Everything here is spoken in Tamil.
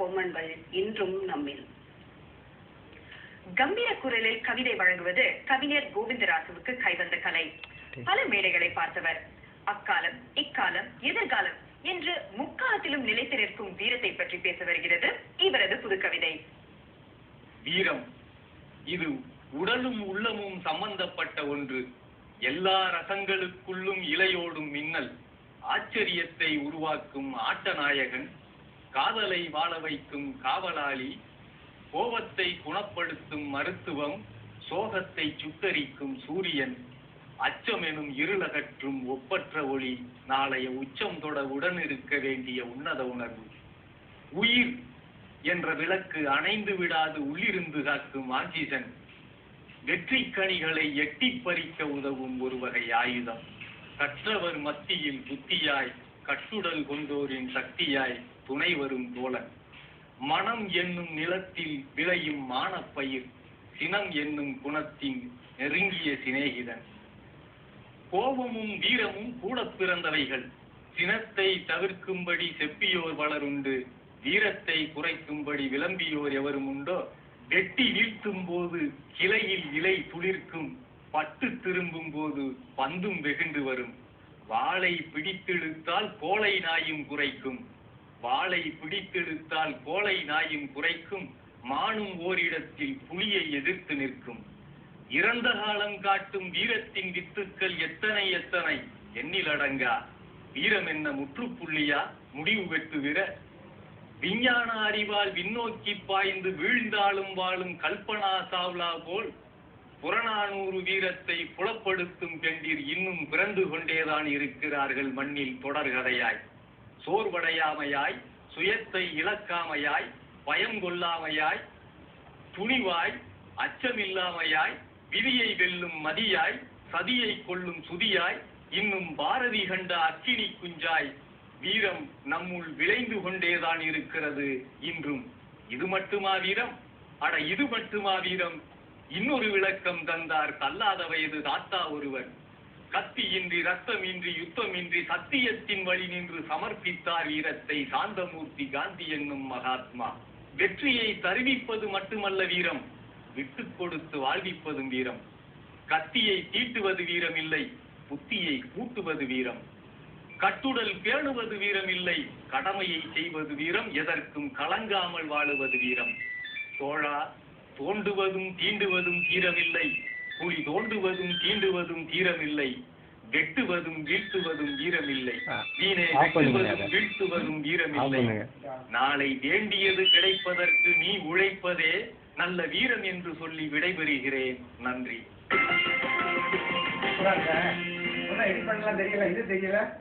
பொம்மன்கள் இன்றும் நம்மில். கம்பீர குரலில் கவிதை வழங்குவது கவிஞர் கோவிந்தராசுவுக்கு கைவந்த கலை. பல மேடைகளை பார்த்தவர். அக்காலம் இக்காலம் எதிர்காலம் என்று முக்காலத்திலும் நிலைத்து நிற்கும் வீரத்தை பற்றி பேச வருகிறது இவரது புது கவிதை வீரம். இது உடலும் உள்ளமும் சம்பந்தப்பட்ட ஒன்று. எல்லா ரசங்களுக்குள்ளும் இலையோடும் மின்னல். ஆச்சரியத்தை உருவாக்கும் ஆட்டநாயகன் காதலை வாழ வைக்கும் காவலாளி கோபத்தை குணப்படுத்தும் மருத்துவம் சோகத்தை சுத்தரிக்கும் சூரியன் அச்சம் எனும் இருளகற்றும் ஒப்பற்ற ஒளி நாளைய உச்சம் தொட உடன் இருக்க வேண்டிய உன்னத உணர்வு. உயிர் என்ற விளக்கு அணைந்து விடாது உள்ளிருந்து காக்கும் ஆக்சிஜன். வெற்றி கனிகளை எட்டிப் பறிக்க உதவும் ஒரு வகை ஆயுதம். கற்றவர் மத்தியில் புத்தியாய் கட்டுடல் கொண்டோரின் சக்தியாய் துணை வரும் தோழன் மனம் என்னும் நிலத்தில் விளையும் மானப்பயிர் சினம் என்னும் குணத்தின் நெருங்கிய சிநேகிதன். கோபமும் வீரமும் கூட பிறந்தவைகள். சினத்தை தவிர்க்கும்படி செப்பியோர் பலருண்டு வீரத்தை குறைக்கும்படி விளம்பியோர் எவரும் உண்டோ வெட்டி வீழ்த்தும் போது கிளையில் இலை துளிர்க்கும் பட்டு திரும்பும் போது பந்தும் வெகுண்டு வரும். வாளை பிடித்தெடுத்தால் கோளை நாயும் குறைக்கும். வாளை பிடித்தெடுத்தால் கோளை நாயும் குறைக்கும். மானும் ஓரிடத்தில் புலியை எதிர்த்து நிற்கும். இறந்த காலம் காட்டும் வீரத்தின் வித்துக்கள் எத்தனை எத்தனை? எண்ணிலடங்கா வீரம் என்ன முற்றுப்புள்ளியா? முடிவு வெட்டுகிற விஞ்ஞான அறிவால் விண்ணோக்கி பாய்ந்து வீழ்ந்தாலும் வாழும் கல்பனா சாவ்லா போல் புறநானூறு வீரத்தை புலப்படுத்தும் பெண்டிர் இன்னும் பிறந்து கொண்டேதான் இருக்கிறார்கள் மண்ணில் தொடர்கதையாய். சோர்வடையாமையாய் சுயத்தை இழக்காமையாய் பயம் கொள்ளாமையாய் துணிவாய் அச்சமில்லாமையாய் விதியை வெல்லும் மதியாய் சதியை கொள்ளும் சுதியாய் இன்னும் பாரதி கண்ட அக்கினி குஞ்சாய் வீரம் நம்முள் விளைந்து கொண்டேதான் இருக்கிறது இன்றும். இது மட்டுமா வீரம்? அட இது மட்டுமா வீரம்? இன்னொரு விளக்கம் தந்தார் தள்ளாத வயது தாத்தா ஒருவர். கத்தியின்றி ரத்தமின்றி யுத்தமின்றி சத்தியத்தின் வழி நின்று சமர்ப்பித்தார் வீரத்தை சாந்தமூர்த்தி காந்தி என்னும் மகாத்மா. வெற்றியை தருவிப்பது மட்டுமல்ல வீரம் விட்டு கொடுத்து வாழ்விப்பதும் வீரம். கத்தியை தீட்டுவது வீரம் இல்லை புத்தியை கூட்டுவது வீரம். கட்டுடல் பேணுவது வீரம் இல்லை கடமையை செய்வது வீரம் எதற்கும் கலங்காமல் வாழுவது வீரம். தோழா தோண்டுவதும் தீண்டுவதும் தீரமில்லை குழி தோண்டுவதும் தீண்டுவதும் தீரமில்லை வெட்டுவதும் வீழ்த்துவதும் வீரமில்லை. வீணே வெட்டுவதும். வீழ்த்துவதும் வீரமில்லை. நாளை வேண்டியது கிடைப்பதற்கு நீ உழைப்பதே நல்ல வீரம் என்று சொல்லி விடைபெறுகிறேன். நன்றி. தெரியல. இது தெரியல?